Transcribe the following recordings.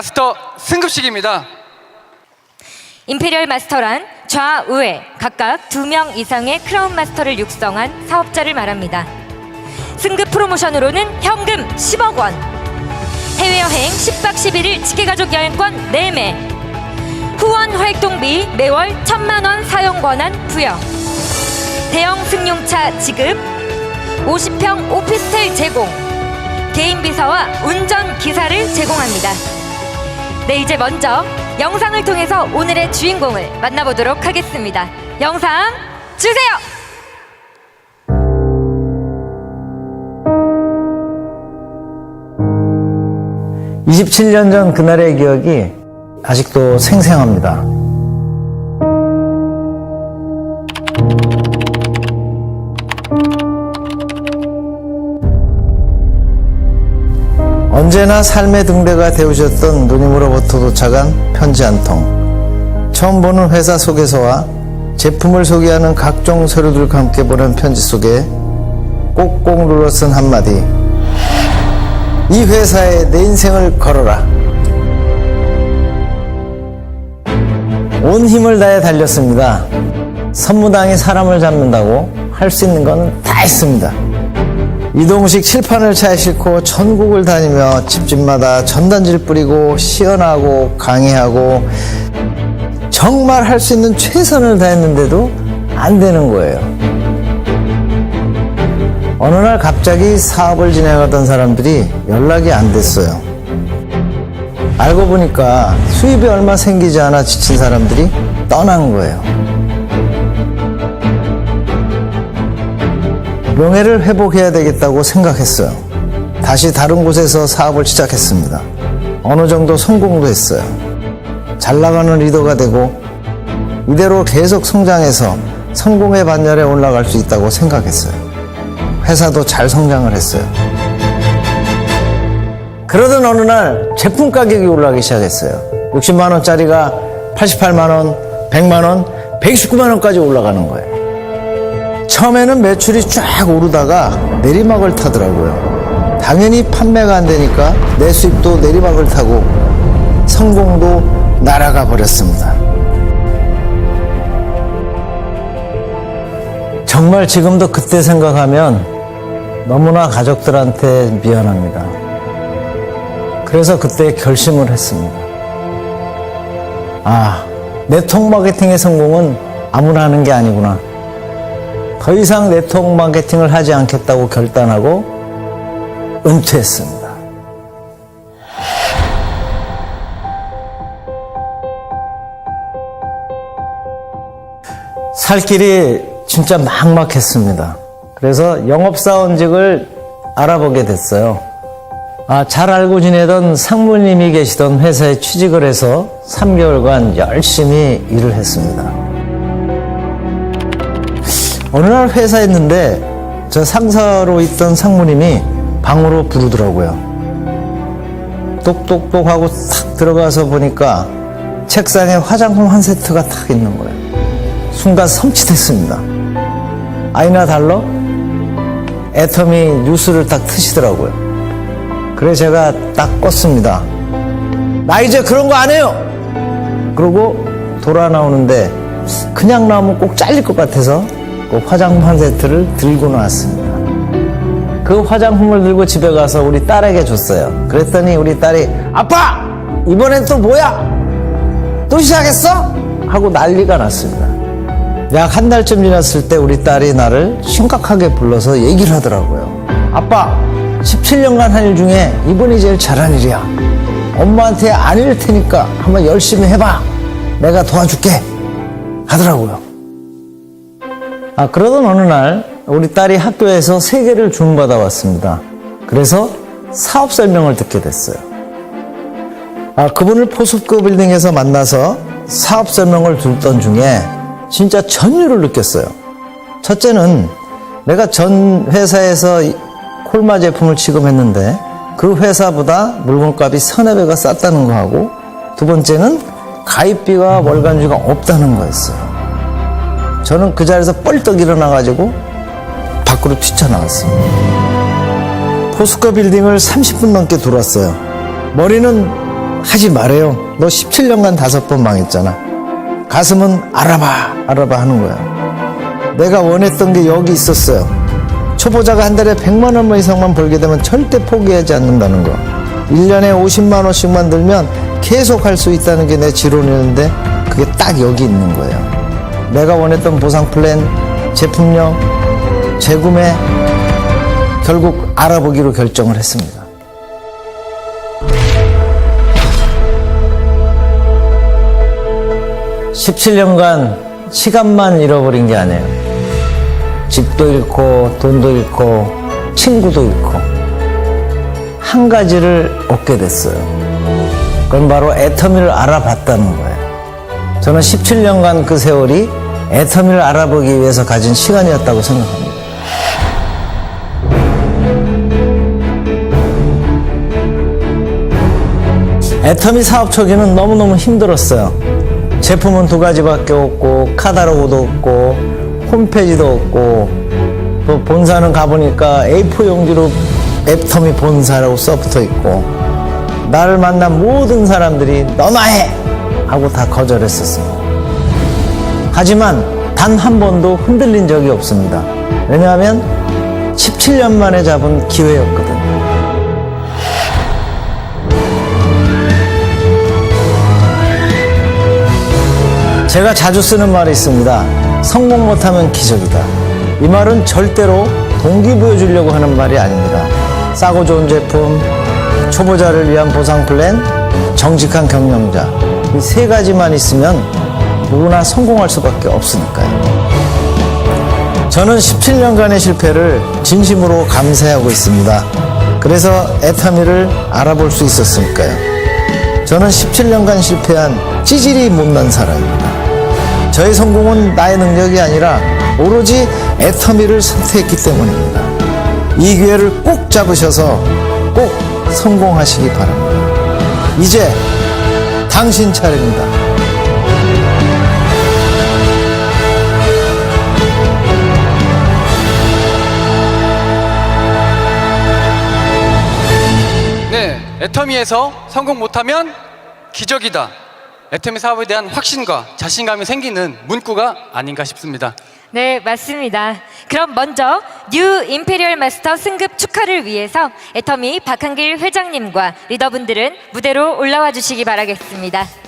마스터 승급식입니다. 임페리얼 마스터란 좌우에 각각 두 명 이상의 크라운 마스터를 육성한 사업자를 말합니다. 승급 프로모션으로는 현금 10억 원, 해외여행 10박 11일 직계가족 여행권 4매, 후원 활동비 매월 1천만 원 사용 권한 부여, 대형 승용차 지급, 50평 오피스텔 제공, 개인 비서와 운전 기사를 제공합니다. 네, 이제 먼저 영상을 통해서 오늘의 주인공을 만나보도록 하겠습니다. 영상 주세요! 27년 전 그날의 기억이 아직도 생생합니다. 언제나 삶의 등대가 되우셨던 누님으로부터 도착한 편지 한 통. 처음 보는 회사 소개서와 제품을 소개하는 각종 서류들과 함께 보낸 편지 속에 꼭꼭 눌러 쓴 한마디. 이 회사에 내 인생을 걸어라. 온 힘을 다해 달렸습니다. 선무당이 사람을 잡는다고 할 수 있는 건 다 했습니다. 이동식 칠판을 차에 싣고 전국을 다니며 집집마다 전단지를 뿌리고 시연하고 강의하고 정말 할 수 있는 최선을 다했는데도 안 되는 거예요. 어느 날 갑자기 사업을 진행하던 사람들이 연락이 안 됐어요. 알고 보니까 수입이 얼마 생기지 않아 지친 사람들이 떠난 거예요. 명예를 회복해야 되겠다고 생각했어요. 다시 다른 곳에서 사업을 시작했습니다. 어느 정도 성공도 했어요. 잘 나가는 리더가 되고 이대로 계속 성장해서 성공의 반열에 올라갈 수 있다고 생각했어요. 회사도 잘 성장을 했어요. 그러던 어느 날 제품 가격이 올라가기 시작했어요. 60만 원짜리가 88만 원, 100만 원, 119만 원까지 올라가는 거예요. 처음에는 매출이 쫙 오르다가 내리막을 타더라고요. 당연히 판매가 안 되니까 내 수입도 내리막을 타고 성공도 날아가 버렸습니다. 정말 지금도 그때 생각하면 너무나 가족들한테 미안합니다. 그래서 그때 결심을 했습니다. 아, 네트워크 마케팅의 성공은 아무나 하는 게 아니구나. 더 이상 네트워크 마케팅을 하지 않겠다고 결단하고 은퇴했습니다. 살 길이 진짜 막막했습니다. 그래서 영업사원직을 알아보게 됐어요. 아, 잘 알고 지내던 상무님이 계시던 회사에 취직을 해서 3개월간 열심히 일을 했습니다. 어느 날 회사에 있는데 저 상사로 있던 상무님이 방으로 부르더라고요. 똑똑똑 하고 탁 들어가서 보니까 책상에 화장품 한 세트가 탁 있는 거예요. 순간 섬찟했습니다. 아이나 달러? 애터미 뉴스를 딱 트시더라고요. 그래 제가 딱 껐습니다. 나 이제 그런 거 안 해요! 그러고 돌아 나오는데 그냥 나오면 꼭 잘릴 것 같아서 그 화장품 한 세트를 들고 나왔습니다. 그 화장품을 들고 집에 가서 우리 딸에게 줬어요. 그랬더니 우리 딸이 아빠! 이번엔 또 뭐야? 또 시작했어? 하고 난리가 났습니다. 약 한 달쯤 지났을 때 우리 딸이 나를 심각하게 불러서 얘기를 하더라고요. 아빠, 17년간 한 일 중에 이번이 제일 잘한 일이야. 엄마한테 아닐 테니까 한번 열심히 해봐. 내가 도와줄게. 하더라고요. 아, 그러던 어느 날 우리 딸이 학교에서 세 개를 주문받아 왔습니다. 그래서 사업 설명을 듣게 됐어요. 아, 그분을 포스코 빌딩에서 만나서 사업 설명을 듣던 중에 진짜 전율을 느꼈어요. 첫째는 내가 전 회사에서 이 콜마 제품을 취급했는데 그 회사보다 물건값이 서너 배가 쌌다는 거하고 두 번째는 가입비가 월간주가 없다는 거였어요. 저는 그 자리에서 뻘떡 일어나가지고 밖으로 뛰쳐나왔습니다. 포스코 빌딩을 30분 넘게 돌았어요. 머리는 하지 말아요. 너 17년간 다섯 번 망했잖아. 가슴은 알아봐, 알아봐 하는 거야. 내가 원했던 게 여기 있었어요. 초보자가 한 달에 100만 원 이상만 벌게 되면 절대 포기하지 않는다는 거. 1년에 50만 원씩만 들면 계속 할 수 있다는 게 내 지론이었는데 그게 딱 여기 있는 거예요. 내가 원했던 보상 플랜, 제품력, 재구매, 결국 알아보기로 결정을 했습니다. (17년간) 시간만 잃어버린 게 아니에요. 집도 잃고 돈도 잃고 친구도 잃고 한 가지를 얻게 됐어요. 그건 바로 애터미를 알아봤다는 거예요 저는 17년간 그 세월이 애터미를 알아보기 위해서 가진 시간이었다고 생각합니다 애터미 사업 초기는 너무너무 힘들었어요. 제품은 두 가지밖에 없고, 카탈로그도 없고, 홈페이지도 없고, 또 본사는 가보니까 A4 용지로 애터미 본사라고 써붙어 있고, 나를 만난 모든 사람들이 너나 해! 하고 다 거절했었습니다. 하지만 단 한 번도 흔들린 적이 없습니다. 왜냐하면 17년 만에 잡은 기회였거든요. 제가 자주 쓰는 말이 있습니다. 성공 못하면 기적이다. 이 말은 절대로 동기부여 주려고 하는 말이 아닙니다. 싸고 좋은 제품, 초보자를 위한 보상 플랜, 정직한 경영자. 이 세 가지만 있으면 누구나 성공할 수밖에 없으니까요. 저는 17년간의 실패를 진심으로 감사하고 있습니다. 그래서 애타미를 알아볼 수 있었으니까요. 저는 17년간 실패한 찌질이 못난 사람입니다. 저의 성공은 나의 능력이 아니라 오로지 애터미를 선택했기 때문입니다. 이 기회를 꼭 잡으셔서 꼭 성공하시기 바랍니다. 이제 당신 차례입니다. 네, 애터미에서 성공 못하면 기적이다. 애터미 사업에 대한 확신과 자신감이 생기는 문구가 아닌가 싶습니다. 네, 맞습니다. 그럼 먼저 뉴 임페리얼 마스터 승급 축하를 위해서 애터미 박한길 회장님과 리더분들은 무대로 올라와 주시기 바라겠습니다.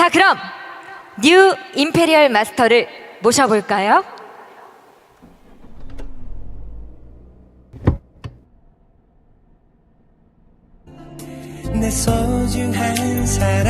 자, 그럼 뉴 임페리얼 마스터를 모셔볼까요? 내 소중한 사람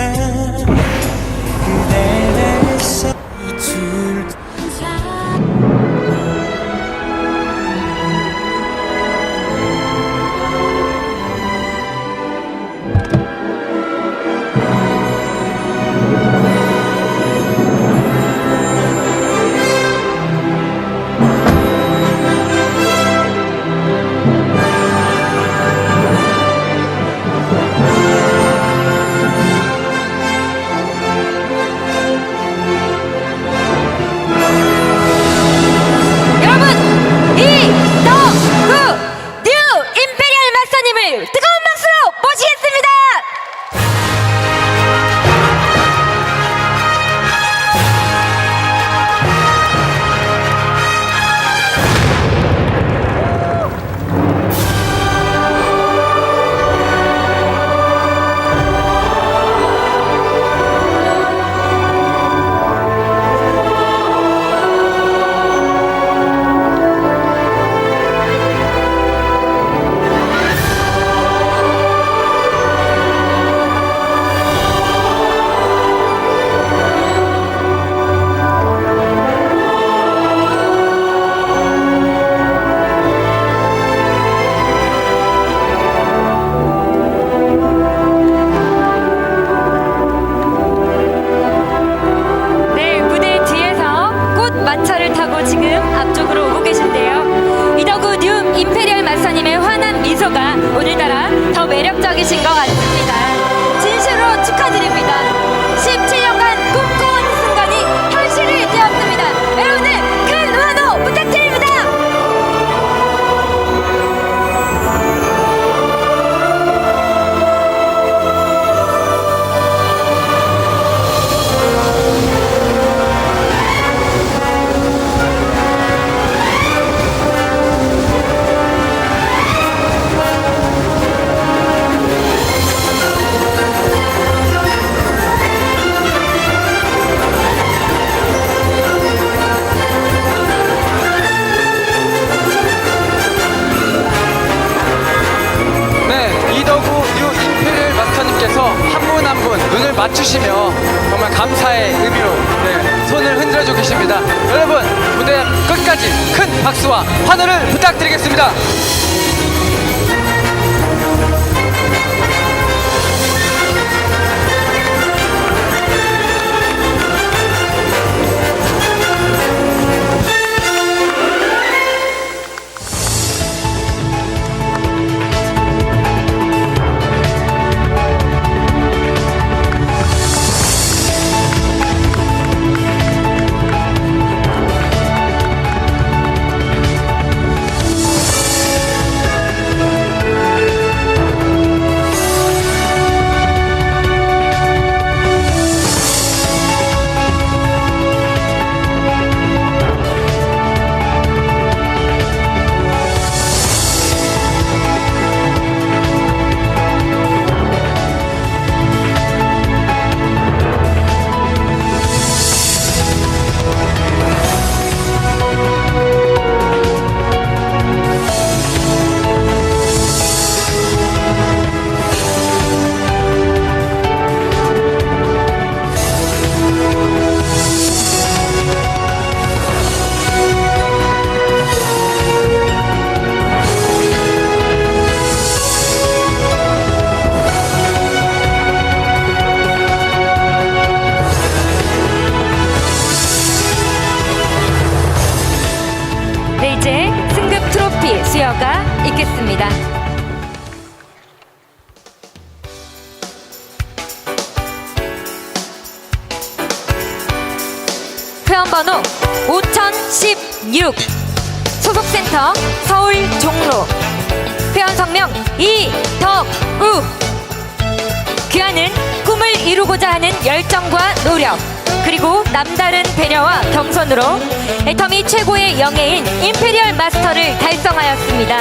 겸손으로 애터미 최고의 영예인 임페리얼 마스터를 달성하였습니다.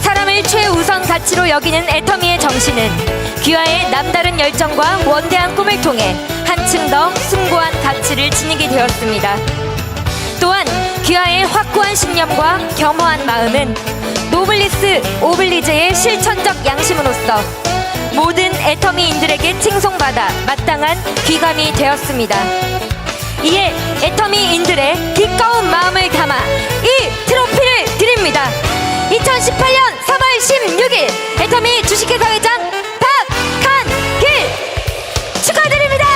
사람을 최우선 가치로 여기는 애터미의 정신은 귀하의 남다른 열정과 원대한 꿈을 통해 한층 더 숭고한 가치를 지니게 되었습니다. 또한 귀하의 확고한 신념과 겸허한 마음은 노블리스 오블리제의 실천적 양심으로서 모든 애터미인들에게 칭송받아 마땅한 귀감이 되었습니다. 이에 애터미인들의 기꺼운 마음을 담아 이 트로피를 드립니다. 2018년 3월 16일 애터미 주식회사 회장 박한길 축하드립니다.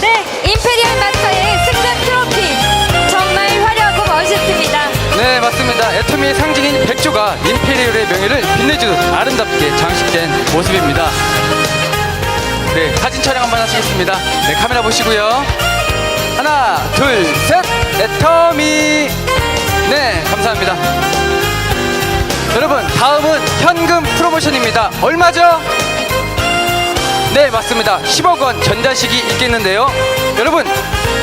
네, 임페리얼 마스터의 승급 트로피 정말 화려하고 멋있습니다. 네, 맞습니다. 애터미의 상징인 백조가 임페리얼의 명예를 빛내주듯 아름답게 장식된 모습입니다. 네, 사진 촬영 한번 하시겠습니다. 네, 카메라 보시고요. 하나, 둘, 셋, 애터미. 네, 감사합니다. 여러분, 다음은 현금 프로모션입니다. 얼마죠? 네, 맞습니다. 10억 원 전자식이 있겠는데요. 여러분,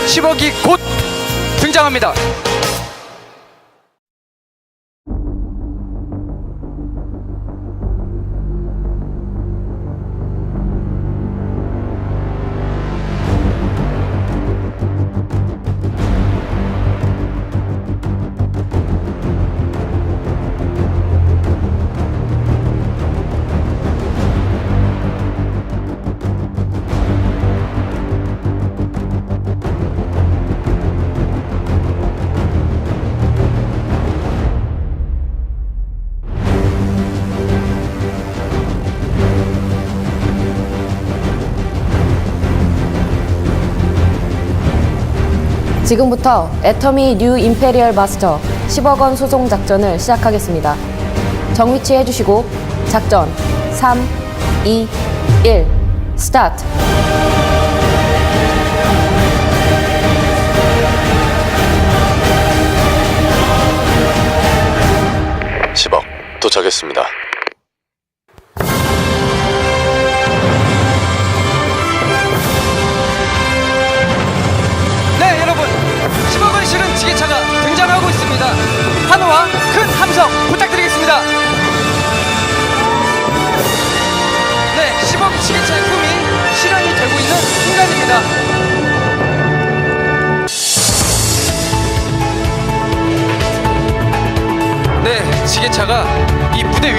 10억이 곧 등장합니다. 지금부터 애터미 뉴 임페리얼 마스터 10억 원 소송 작전을 시작하겠습니다. 정위치 해주시고 작전 3, 2, 1 스타트 10억 도착했습니다. 순간입니다. 네, 지게차가 이 무대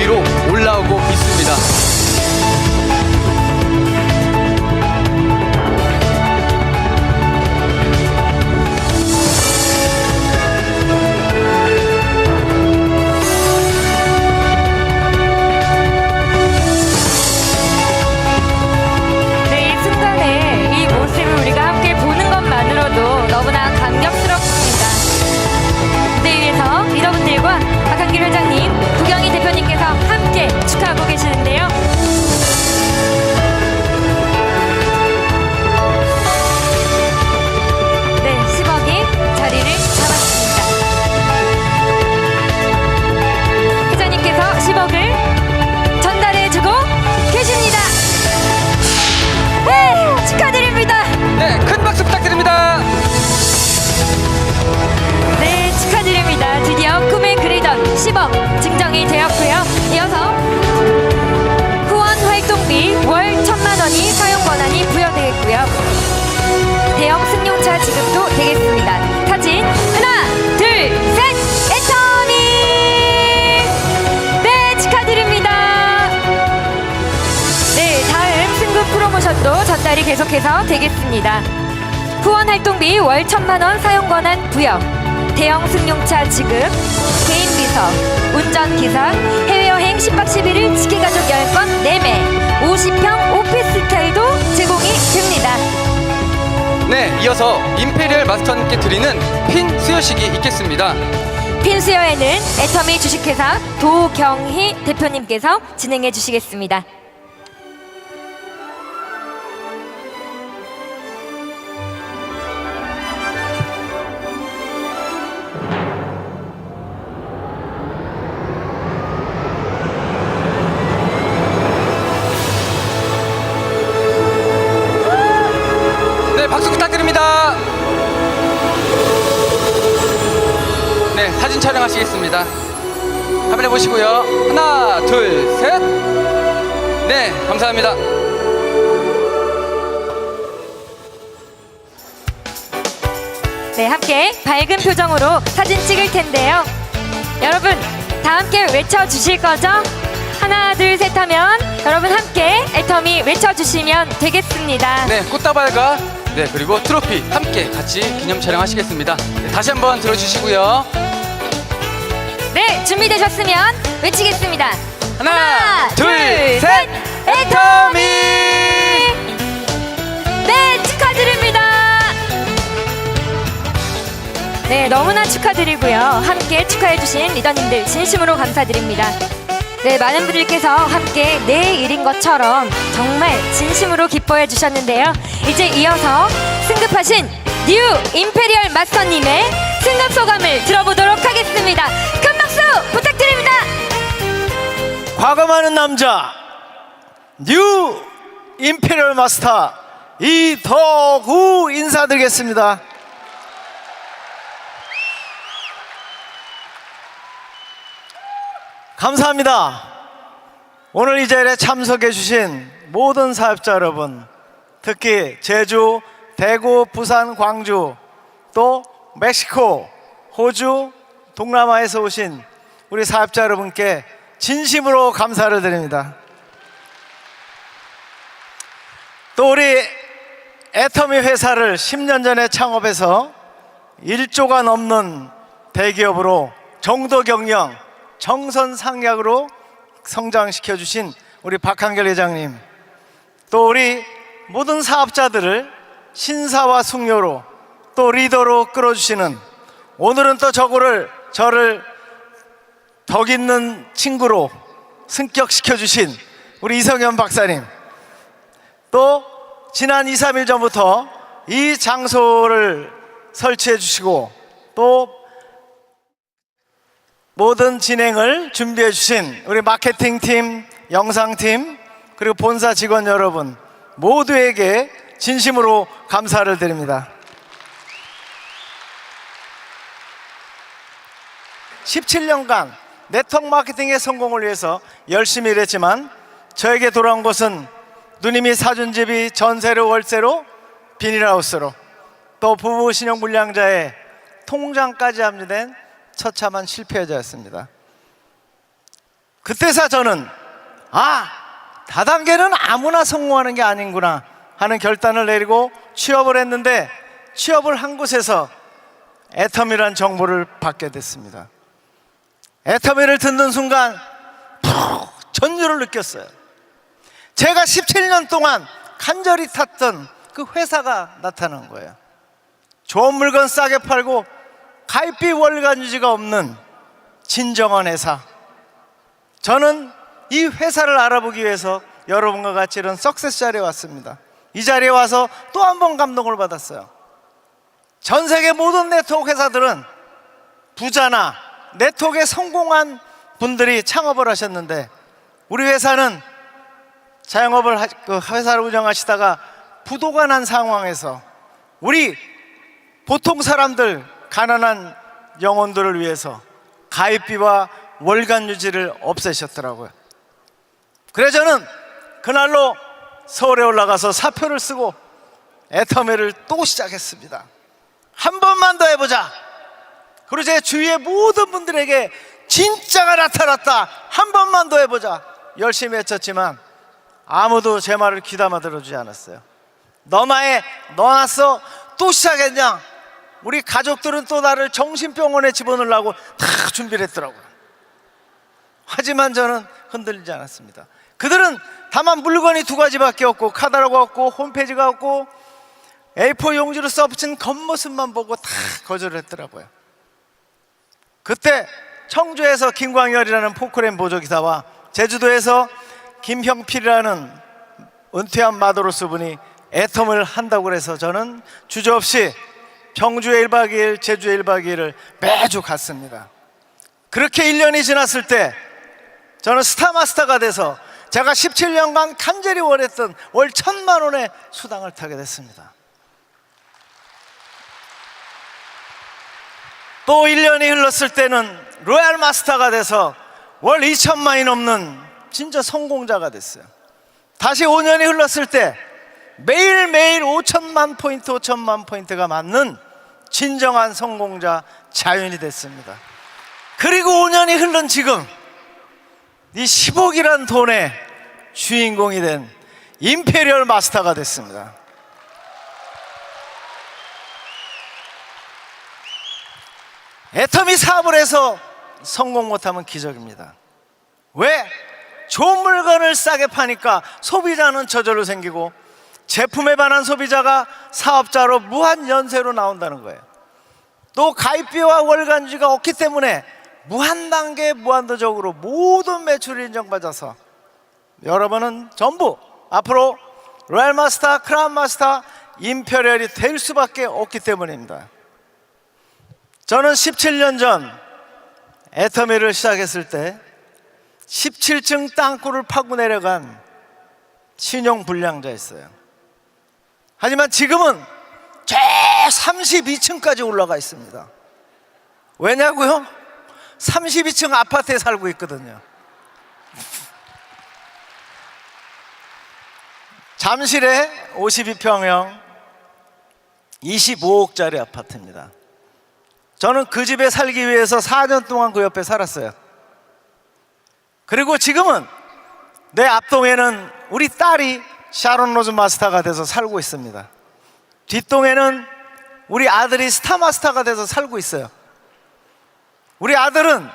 전달이 계속해서 되겠습니다. 후원 활동비 월 천만 원 사용 권한 부여, 대형 승용차 지급, 개인 비서, 운전 기사, 해외여행 10박 11일 지키가족 여행권 4매, 50평 오피스텔도 제공이 됩니다. 네, 이어서 임페리얼 마스터님께 드리는 핀 수여식이 있겠습니다. 핀수여에는 애터미 주식회사 도경희 대표님께서 진행해 주시겠습니다. 감사합니다. 네, 함께 밝은 표정으로 사진 찍을 텐데요. 여러분, 다 함께 외쳐주실 거죠? 하나, 둘, 셋 하면 여러분 함께 애터미 외쳐주시면 되겠습니다. 네, 꽃다발과 네, 그리고 트로피 함께 같이 기념 촬영하시겠습니다. 네, 다시 한번 들어주시고요. 네, 준비되셨으면 외치겠습니다. 하나, 둘, 셋. 너무나 축하드리고요. 함께 축하해주신 리더님들 진심으로 감사드립니다. 네, 많은 분들께서 함께 내 일인 것처럼 정말 진심으로 기뻐해 주셨는데요. 이제 이어서 승급하신 뉴 임페리얼 마스터님의 승급 소감을 들어보도록 하겠습니다. 큰 박수 부탁드립니다. 과감하는 남자 뉴 임페리얼 마스터 이덕우 인사드리겠습니다. 감사합니다. 오늘 이 자리에 참석해 주신 모든 사업자 여러분, 특히 제주, 대구, 부산, 광주, 또 멕시코, 호주, 동남아에서 오신 우리 사업자 여러분께 진심으로 감사를 드립니다. 또 우리 애터미 회사를 10년 전에 창업해서 1조가 넘는 대기업으로 정도 경영, 정선 상약으로 성장시켜 주신 우리 박한결 회장님, 또 우리 모든 사업자들을 신사와 숙녀로 또 리더로 끌어주시는 오늘은 또 저거를 저를 덕 있는 친구로 승격시켜 주신 우리 이성현 박사님 또 지난 2, 3일 전부터 이 장소를 설치해 주시고 또 모든 진행을 준비해 주신 우리 마케팅 팀, 영상 팀, 그리고 본사 직원 여러분 모두에게 진심으로 감사를 드립니다. 17년간 네트워크 마케팅의 성공을 위해서 열심히 일했지만 저에게 돌아온 것은 누님이 사준 집이 전세로 월세로 비닐하우스로 또 부부 신용 불량자의 통장까지 합류된 처참한 실패자였습니다. 그때서 저는 아 다단계는 아무나 성공하는 게 아닌구나 하는 결단을 내리고 취업을 했는데 취업을 한 곳에서 애텀이란 정보를 받게 됐습니다. 애터미를 듣는 순간 푹 전율을 느꼈어요. 제가 17년 동안 간절히 탔던 그 회사가 나타난 거예요. 좋은 물건 싸게 팔고 가입비 월간 유지가 없는 진정한 회사. 저는 이 회사를 알아보기 위해서 여러분과 같이 이런 석세스 자리에 왔습니다. 이 자리에 와서 또 한 번 감동을 받았어요. 전 세계 모든 네트워크 회사들은 부자나 네트워크에 성공한 분들이 창업을 하셨는데 우리 회사는 자영업을 하- 그 회사를 운영하시다가 부도가 난 상황에서 우리 보통 사람들 가난한 영혼들을 위해서 가입비와 월간 유지를 없애셨더라고요. 그래서 저는 그날로 서울에 올라가서 사표를 쓰고 애터미를 또 시작했습니다. 한 번만 더 해보자. 그리고 제 주위의 모든 분들에게 진짜가 나타났다. 한 번만 더 해보자. 열심히 외쳤지만 아무도 제 말을 귀담아 들어주지 않았어요. 너나에 너났어 또 시작했냐? 우리 가족들은 또 나를 정신병원에 집어넣으려고 다 준비를 했더라고요. 하지만 저는 흔들리지 않았습니다. 그들은 다만 물건이 두 가지밖에 없고 카다로가 없고 홈페이지가 없고 A4 용지로 써붙인 겉모습만 보고 다 거절을 했더라고요. 그때 청주에서 김광열이라는 포크레인 보조기사와 제주도에서 김형필이라는 은퇴한 마도로스 분이 애텀을 한다고 그래서 저는 주저없이 청주에 1박 2일, 제주에 1박 2일을 매주 갔습니다. 그렇게 1년이 지났을 때 저는 스타마스터가 돼서 제가 17년간 간절히 원했던 월 천만 원의 수당을 타게 됐습니다. 또 1년이 흘렀을 때는 로얄 마스터가 돼서 월 2천만이 넘는 진짜 성공자가 됐어요. 다시 5년이 흘렀을 때 매일매일 5천만 포인트, 5천만 포인트가 맞는 진정한 성공자 자연이 됐습니다. 그리고 5년이 흐른 지금 이 10억이란 돈의 주인공이 된 임페리얼 마스터가 됐습니다. 애터미 사업을 해서 성공 못하면 기적입니다. 왜? 좋은 물건을 싸게 파니까 소비자는 저절로 생기고 제품에 반한 소비자가 사업자로 무한 연쇄로 나온다는 거예요. 또 가입비와 월간주가 없기 때문에 무한 단계 무한도적으로 모든 매출이 인정받아서 여러분은 전부 앞으로 로얄 마스터, 크라운 마스터, 임페리얼이 될 수밖에 없기 때문입니다. 저는 17년 전 애터미를 시작했을 때 17층 땅굴을 파고 내려간 신용 불량자였어요. 하지만 지금은 저 32층까지 올라가 있습니다. 왜냐고요? 32층 아파트에 살고 있거든요. 잠실에 52평형 25억짜리 아파트입니다. 저는 그 집에 살기 위해서 4년 동안 그 옆에 살았어요. 그리고 지금은 내 앞동에는 우리 딸이 샤론 로즈 마스터가 돼서 살고 있습니다. 뒷동에는 우리 아들이 스타 마스터가 돼서 살고 있어요. 우리 아들은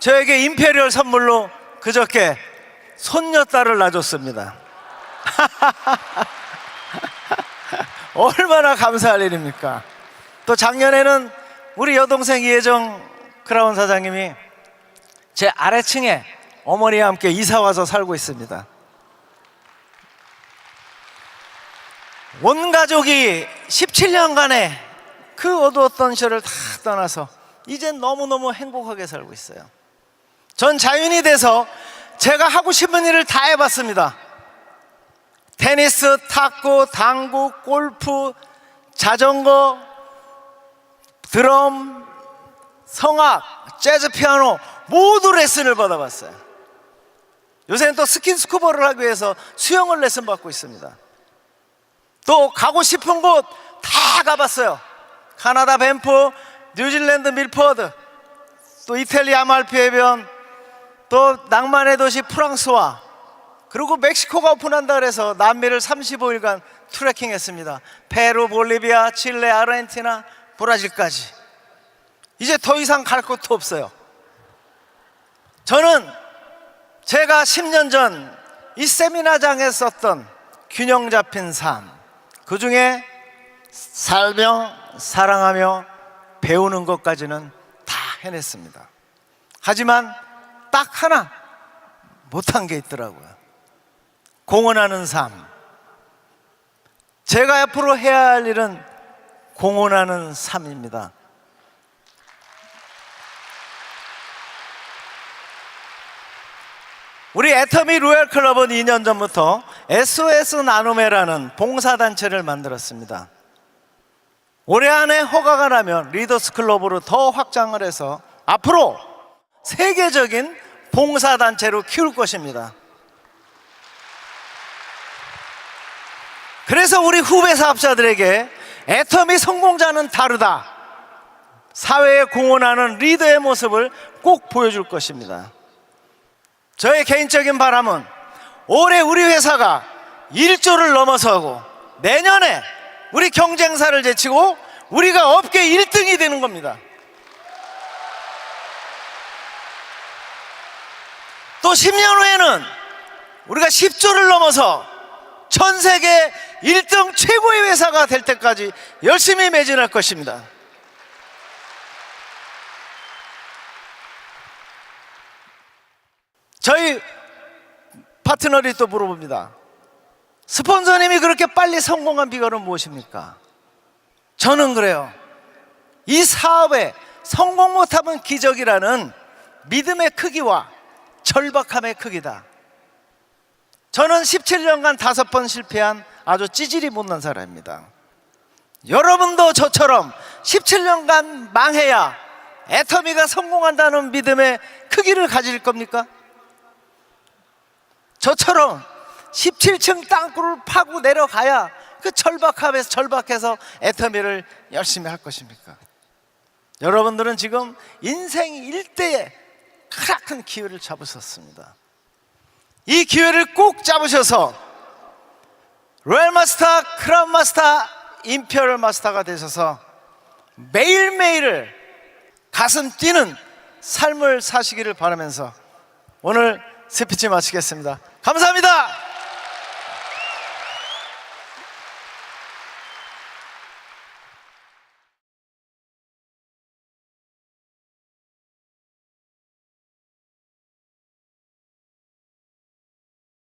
저에게 임페리얼 선물로 그저께 손녀딸을 낳아줬습니다. 얼마나 감사할 일입니까? 또 작년에는 우리 여동생 이혜정 크라운 사장님이 제 아래층에 어머니와 함께 이사 와서 살고 있습니다. 온 가족이 17년간의 그 어두웠던 시절을 다 떠나서 이젠 너무너무 행복하게 살고 있어요. 전 자연이 돼서 제가 하고 싶은 일을 다 해봤습니다. 테니스, 탁구, 당구, 골프, 자전거, 드럼, 성악, 재즈 피아노 모두 레슨을 받아봤어요. 요새는 또 스킨스쿠버를 하기 위해서 수영을 레슨 받고 있습니다. 또 가고 싶은 곳 다 가봤어요. 카나다 밴프, 뉴질랜드 밀퍼드, 또 이탈리아 아말피 해변, 또 낭만의 도시 프랑스와 그리고 멕시코가 오픈한다 그래서 남미를 35일간 트레킹했습니다. 페루, 볼리비아, 칠레, 아르헨티나, 브라질까지. 이제 더 이상 갈 곳도 없어요. 저는 제가 10년 전 이 세미나장에 썼던 균형 잡힌 삶, 그 중에 살며 사랑하며 배우는 것까지는 다 해냈습니다. 하지만 딱 하나 못한 게 있더라고요. 공헌하는 삶. 제가 앞으로 해야 할 일은 공헌하는 삶입니다. 우리 애터미 로얄 클럽은 2년 전부터 SOS 나눔회라는 봉사단체를 만들었습니다. 올해 안에 허가가 나면 리더스 클럽으로 더 확장을 해서 앞으로 세계적인 봉사단체로 키울 것입니다. 그래서 우리 후배 사업자들에게 애터미 성공자는 다르다. 사회에 공헌하는 리더의 모습을 꼭 보여줄 것입니다. 저의 개인적인 바람은 올해 우리 회사가 1조를 넘어서고 내년에 우리 경쟁사를 제치고 우리가 업계 1등이 되는 겁니다. 또 10년 후에는 우리가 10조를 넘어서 전 세계 1등 최고의 회사가 될 때까지 열심히 매진할 것입니다. 저희 파트너들이 또 물어봅니다. 스폰서님이 그렇게 빨리 성공한 비결은 무엇입니까? 저는 그래요. 이 사업에 성공 못하면 기적이라는 믿음의 크기와 절박함의 크기다. 저는 17년간 다섯 번 실패한 아주 찌질이 못난 사람입니다. 여러분도 저처럼 17년간 망해야 애터미가 성공한다는 믿음의 크기를 가질 겁니까? 저처럼 17층 땅굴을 파고 내려가야 그 절박함에서 절박해서 애터미를 열심히 할 것입니까? 여러분들은 지금 인생 일대에 크나큰 기회를 잡으셨습니다. 이 기회를 꼭 잡으셔서 로얄 마스터, 크라운 마스터, 임페리얼 마스터가 되셔서 매일매일을 가슴 뛰는 삶을 사시기를 바라면서 오늘 스피치 마치겠습니다. 감사합니다.